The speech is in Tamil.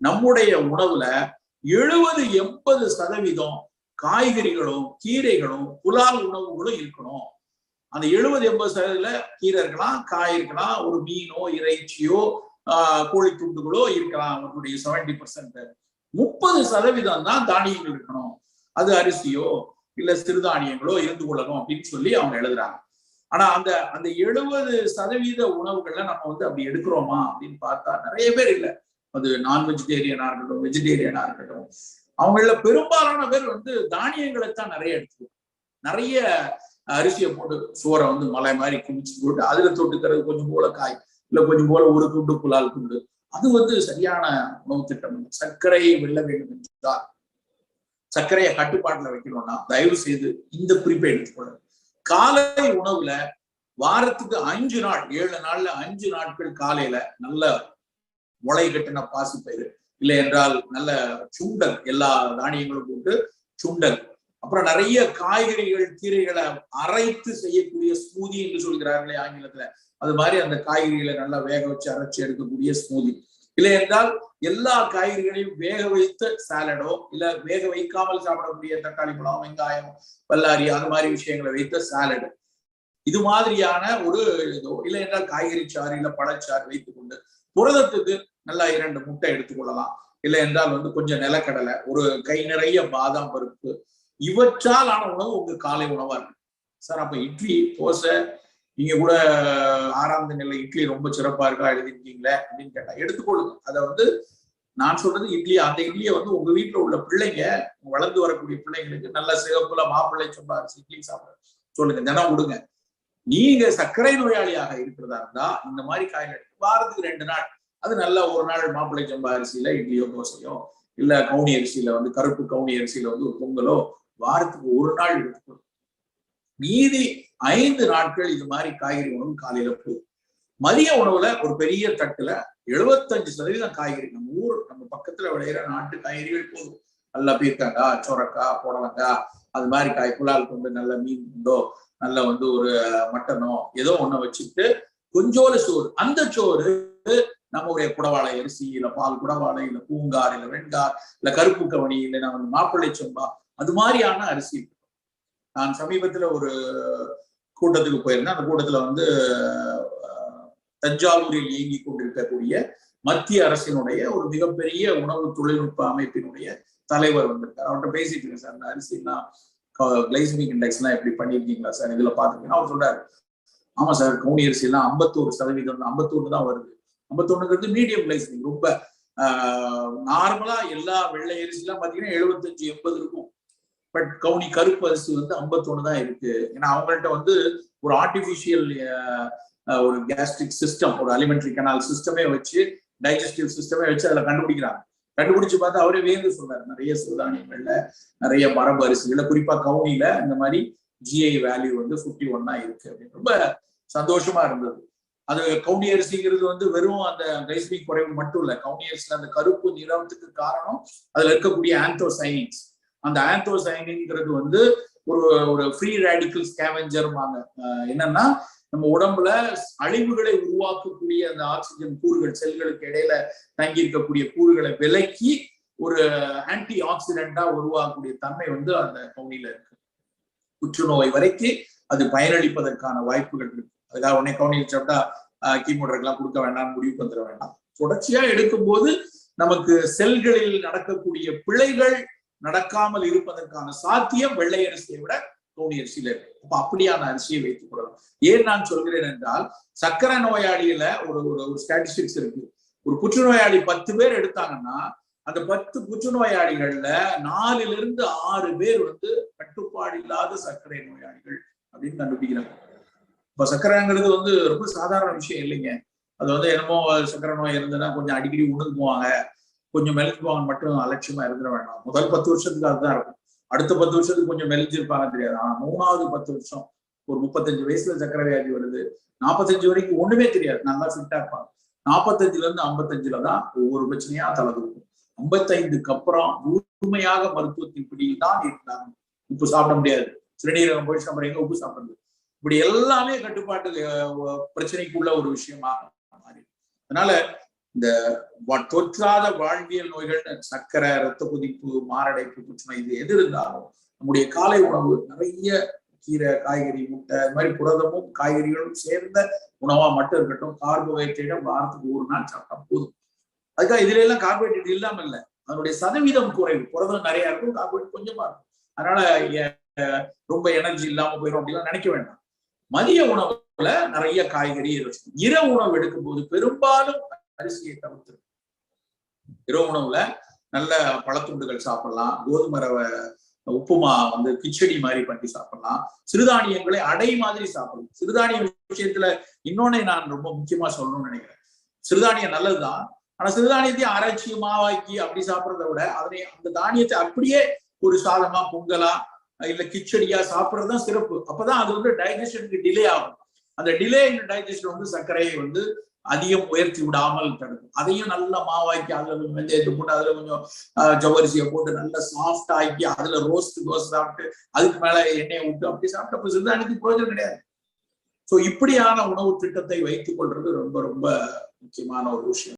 நம்முடைய உணவுல எழுபது எண்பது சதவீதம் காய்கறிகளும் கீரைகளும் புலால் உணவுகளும் இருக்கணும். அந்த எழுபது எண்பது சதவீதத்துல கீரை இருக்கலாம் காய் இருக்கலாம் ஒரு மீனோ இறைச்சியோ ஆஹ் கோழி துண்டுகளோ இருக்கலாம் அவர்களுடைய செவன்டி பர்சன்ட் முப்பது சதவீதம் தான் தானியங்கள் இருக்கணும். அது அரிசியோ இல்ல சிறுதானியங்களோ இருந்து கொள்ளணும் அப்படின்னு சொல்லி அவங்க எழுதுறாங்க. ஆனா அந்த அந்த எழுபது சதவீத உணவுகள்ல நம்ம வந்து அப்படி எடுக்கிறோமா அப்படின்னு பார்த்தா நிறைய பேர் இல்லை. அது நான் வெஜிடேரியனா இருக்கட்டும் வெஜிடேரியனா இருக்கட்டும். அவங்கள பெரும்பாலான பேர் வந்து தானியங்களை தான் நிறைய எடுத்துக்கணும் நிறைய அரிசியை போட்டு சோறை வந்து மலை மாதிரி குமிச்சு போட்டு அதுல தொட்டுக்கிறது கொஞ்சம் போல காய் இல்ல கொஞ்சம் போல ஒரு துண்டு புலால் துண்டு. அது வந்து சரியான உணவு திட்டம் சர்க்கரை வெல்ல வேண்டும் என்றால் சர்க்கரையை கட்டுப்பாட்டுல வைக்கணும்னா தயவு செய்து இந்த குறிப்பை எடுத்துக்கொள்ளுங்க. காலை உணவுல வாரத்துக்கு அஞ்சு நாள் ஏழு நாள்ல அஞ்சு நாட்கள் காலையில நல்ல முளை கட்டின பாசிப்பயிறு இல்லை என்றால் நல்ல சுண்டல் எல்லா தானியங்களும் போட்டு சுண்டல். அப்புறம் நிறைய காய்கறிகள் கீரைகளை அரைத்து செய்யக்கூடிய ஸ்மூதி என்று சொல்கிறார்களே ஆங்கிலத்துல. அது மாதிரி அந்த காய்கறிகளை நல்லா வேக வச்சு அரைச்சு எடுக்கக்கூடிய ஸ்மூதி. இல்லை என்றால் எல்லா காய்கறிகளையும் வேக வைத்த சாலடோ இல்ல வேக வைக்காமல் சாப்பிடக்கூடிய தக்காளி பழம் வெங்காயம் பல்லாரி அது மாதிரி விஷயங்களை வைத்த சாலடு. இது மாதிரியான ஒரு இதோ இல்லை என்றால் காய்கறி சாறு இல்ல பழச்சாறு வைத்துக் கொண்டு புரதத்துக்கு நல்லா இரண்டு முட்டை எடுத்துக்கொள்ளலாம். இல்லை என்றால் வந்து கொஞ்சம் நிலக்கடலை ஒரு கை நிறைய பாதாம் பருப்பு இவற்றால் ஆன உணவு உங்க காலை உணவா இருக்கு சார் அப்ப இட்லி தோசை நீங்க கூட ஆறாம் நிலை இட்லி ரொம்ப சிறப்பா இருக்கா எழுதிருக்கீங்களே அப்படின்னு கேட்டா எடுத்துக்கொள்ளுங்க. அதை வந்து நான் சொல்றது இட்லி அந்த இட்லியை வந்து உங்க வீட்டுல உள்ள பிள்ளைங்க வளர்ந்து வரக்கூடிய பிள்ளைங்களுக்கு நல்ல சிவப்புல மாப்பிள்ளை சொம்பா அரிசி இட்லி சாப்பிட சொல்லுங்க தினம் கொடுங்க. நீங்க சர்க்கரை நோயாளியாக இருக்கிறதா இருந்தா இந்த மாதிரி காய்கறி வாரத்துக்கு ரெண்டு நாள். அது நல்ல ஒரு நாள் மாப்பிள்ளை சம்பா அரிசியில இட்லியோ தோசையோ இல்ல கவுனி அரிசியில வந்து கருப்பு கவுனி அரிசியில வந்து ஒரு பொங்கலோ வாரத்துக்கு ஒரு நாள் எடுத்துக்கணும் மீதி ஐந்து நாட்கள் இது மாதிரி காய்கறி உணவு காலையில போகும் மதிய உணவுல ஒரு பெரிய தட்டுல எழுபத்தஞ்சு சதவீதம் காய்கறி. நம்ம ஊர் நம்ம பக்கத்துல விளையிற நாட்டு காய்கறிகள் போதும். நல்லா பீர்க்கங்காய் சொரக்காய் புடலங்காய் அது மாதிரி காய் குழால் கொண்டு நல்ல மீன் உண்டோ நல்ல வந்து ஒரு மட்டனோ ஏதோ ஒண்ண வச்சுட்டு கொஞ்சோடு சோறு. அந்த சோறு நம்முடைய குடவாளை அரிசி இல்ல பால் குடவாளை இல்ல பூங்கார் இல்ல வெண்கார் இல்ல கருப்பு கவனி இல்ல நம்ம மாப்பிள்ளை சொம்பா அது மாதிரியான அரிசி. நான் சமீபத்துல ஒரு கூட்டத்துக்கு போயிருந்தேன். அந்த கூட்டத்துல வந்து தஞ்சாவூரில் இயங்கி கொண்டிருக்கக்கூடிய மத்திய அரசினுடைய ஒரு மிகப்பெரிய உணவு தொழில்நுட்ப அமைப்பினுடைய தலைவர் வந்திருக்காரு அவர்கிட்ட பேசிட்டு இருக்கேன் சார். இந்த அரிசினா கிளைசமிக் இண்டெக்ஸ் எல்லாம் எப்படி பண்ணிருக்கீங்களா சார்? இதுல பாத்துருக்கீங்கன்னா அவர் சொல்றாரு ஆமா சார் கவுனி அரிசி எல்லாம் ஐம்பத்தோரு சதவீதம் ஐம்பத்தொன்னு தான் வருது. ஐம்பத்தொன்னுங்கிறது மீடியம் கிளைசமிக் ரொம்ப நார்மலா எல்லா வெள்ளை அரிசி எல்லாம் பாத்தீங்கன்னா எழுபத்தஞ்சு எண்பது இருக்கும். பட் கவுனி கருப்பு அரிசி வந்து ஐம்பத்தொன்னு தான் இருக்கு. ஏன்னா அவங்கள்ட்ட வந்து ஒரு ஆர்டிபிஷியல் ஒரு கேஸ்ட்ரிக் சிஸ்டம் ஒரு அலிமெண்ட்ரி கனால் சிஸ்டமே வச்சு டைஜஸ்டிவ் சிஸ்டமே வச்சு அதுல கண்டுபிடிக்கிறாங்க. கண்டுபிடிச்சு பார்த்தா அவரே வேந்து சொல்றாரு. நிறைய சிறுதானியங்கள்ல நிறைய மரபு அரிசிகள்ல குறிப்பா கவுனில இந்த மாதிரி ஜிஐ வேல்யூ வந்து ஃபிஃப்டி ஒன்னா இருக்கு அப்படின்னு. ரொம்ப சந்தோஷமா இருந்தது. அது கவுனி அரிசிங்கிறது வந்து வெறும் அந்த கைஸ்மிக் குறைவு மட்டும் இல்ல. கவுனி அரிசியில அந்த கருப்பு நிறத்துக்கு காரணம் அதுல இருக்கக்கூடிய ஆந்தோசைனிங்ஸ் அந்த ஆந்தோசைனிங்கிறது வந்து ஒரு ஒரு ஃப்ரீ ரேடிக்கல் ஸ்கேவெஞ்சர்மாங்க என்னன்னா நம்ம உடம்புல அழிவுகளை உருவாக்கக்கூடிய அந்த ஆக்சிஜன் கூறுகள் செல்களுக்கு இடையில தங்கி இருக்கக்கூடிய கூறுகளை விலக்கி ஒரு ஆன்டி ஆக்சிடென்டா உருவாகக்கூடிய தன்மை வந்து அந்த கவுனில இருக்கு. புற்றுநோய் வரைக்கும் அது பயனளிப்பதற்கான வாய்ப்புகள் இருக்கு. அதுக்காக உடனே கவுனியில் சாப்பிட்டா கீமோட்ரக்லாம் கொடுக்க வேண்டாம் முடிவுக்கு வந்துட வேண்டாம். தொடர்ச்சியா எடுக்கும்போது நமக்கு செல்களில் நடக்கக்கூடிய பிழைகள் நடக்காமல் இருப்பதற்கான சாத்தியம் வெள்ளை அரிசியை விட கவுனி அரிசியில இருக்கு அப்ப அப்படியான அரிசியை வைத்துக் கொள்ளலாம். ஏன் நான் சொல்கிறேன் என்றால் சக்கரை நோயாளியில ஒரு ஒரு ஸ்டாட்டிஸ்டிக்ஸ் இருக்கு. ஒரு புற்றுநோயாளி பத்து பேர் எடுத்தாங்கன்னா அந்த பத்து புற்றுநோயாளிகள்ல நாலுல இருந்து ஆறு பேர் வந்து கட்டுப்பாடு இல்லாத சர்க்கரை நோயாளிகள் அப்படின்னு கண்டுபிடிக்கிறாங்க. இப்ப சர்க்கரைங்கிறது வந்து ரொம்ப சாதாரண விஷயம் இல்லைங்க. அது வந்து என்னமோ சர்க்கரை நோய் இருந்ததுன்னா கொஞ்சம் அடிக்கடி உணர்ந்துக்குவாங்க கொஞ்சம் மெலிஞ்சுக்குவாங்க மட்டும் அலட்சியமா இருந்துட வேண்டாம். முதல் பத்து வருஷத்துக்கு அதுதான் இருக்கும். அடுத்த பத்து வருஷத்துக்கு கொஞ்சம் மெலிஞ்சிருப்பாங்க தெரியாது. ஆனா மூணாவது பத்து வருஷம் ஒரு முப்பத்தஞ்சு வயசுல சக்கரை வியாதி வருது. நாற்பத்தஞ்சு வரைக்கும் ஒண்ணுமே தெரியாது. நல்லா ஃபிட்டா இருப்பாங்க. நாற்பத்தஞ்சுல இருந்து ஐம்பத்தஞ்சுல தான் ஒவ்வொரு பிரச்சனையா தலதுக்கும் ஐம்பத்தைந்துக்கு அப்புறம் முழுமையாக மருத்துவத்தின் பிடியில் தான் இருந்தாங்க. உப்பு சாப்பிட முடியாது. சிறுநீரகம் போய் சாப்பிட்றீங்க உப்பு சாப்பிடுறது? இப்படி எல்லாமே கட்டுப்பாட்டு பிரச்சனைக்குள்ள ஒரு விஷயமாக மாறி. அதனால இந்த தொற்றாத வாழ்வியல் நோய்கள் சர்க்கரை ரத்த கொதிப்பு மாரடைப்பு புற்றுநோய் இது எது இருந்தாலும் நம்முடைய காலை உணவு நிறைய கீரை காய்கறி முட்டை இது மாதிரி புரதமும் காய்கறிகளும் சேர்ந்த உணவா மட்டும் இருக்கட்டும் கார்போஹைட்ரேட்டை வாரத்துக்கு ஒரு நாள் சாப்பிட்டா போதும். அதுக்காக இதுல எல்லாம் கார்போஹைட்ரேட் இல்லாம இல்ல. அதனுடைய சதவீதம் குறைவு. புரதம் நிறைய இருக்கும் கார்போஹைட்ரேட் கொஞ்சமா இருக்கும். அதனால ரொம்ப எனர்ஜி இல்லாம போயிடும் அப்படிலாம் நினைக்க வேண்டாம். மதிய உணவுல நிறைய காய்கறி இரவு உணவு எடுக்கும்போது பெரும்பாலும் அரிசியை தவிர்த்து. இரவு உணவுல நல்ல பழத்துண்டுகள் சாப்பிடலாம். கோதுமை ரவை உப்புமா வந்து கிச்சடி மாதிரி பண்ணி சாப்பிடலாம். சிறுதானியங்களை அடை மாதிரி சாப்பிடலாம் சிறுதானிய விஷயத்துல இன்னொன்னு நான் ரொம்ப முக்கியமா சொல்லணும்னு நினைக்கிறேன். சிறுதானியம் நல்லதுதான். ஆனா சிறுதானியத்தையும் ஆராய்ச்சி மாவாக்கி அப்படி சாப்பிடுறத விட அதனை அந்த தானியத்தை அப்படியே ஒரு சாதமா பொங்கலா இல்ல கிச்சடியா சாப்பிடுறதுதான் சிறப்பு. அப்பதான் அது வந்து டைஜஷனுக்கு டிலே ஆகும். அந்த டிலே இன் வந்து சர்க்கரையை வந்து அதிகம் உயர்த்தி விடாமல் தடுக்கும். அதையும் நல்லா மாவாக்கி அதுல கொஞ்சம் வெந்தயத்தை போட்டு அதுல கொஞ்சம் ஜவரிசியை ஜவ்வரிசியை போட்டு நல்லா சாஃப்ட் ஆக்கி அதுல ரோஸ்ட் தோசை சாப்பிட்டு அதுக்கு மேல எண்ணெயை விட்டு அப்படி சாப்பிட்ட அப்ப சிறுதானியத்துக்கு பிரயோஜனம் கிடையாது. சோ இப்படியான உணவு திட்டத்தை வைத்துக் கொள்றது ரொம்ப ரொம்ப முக்கியமான ஒரு விஷயம்.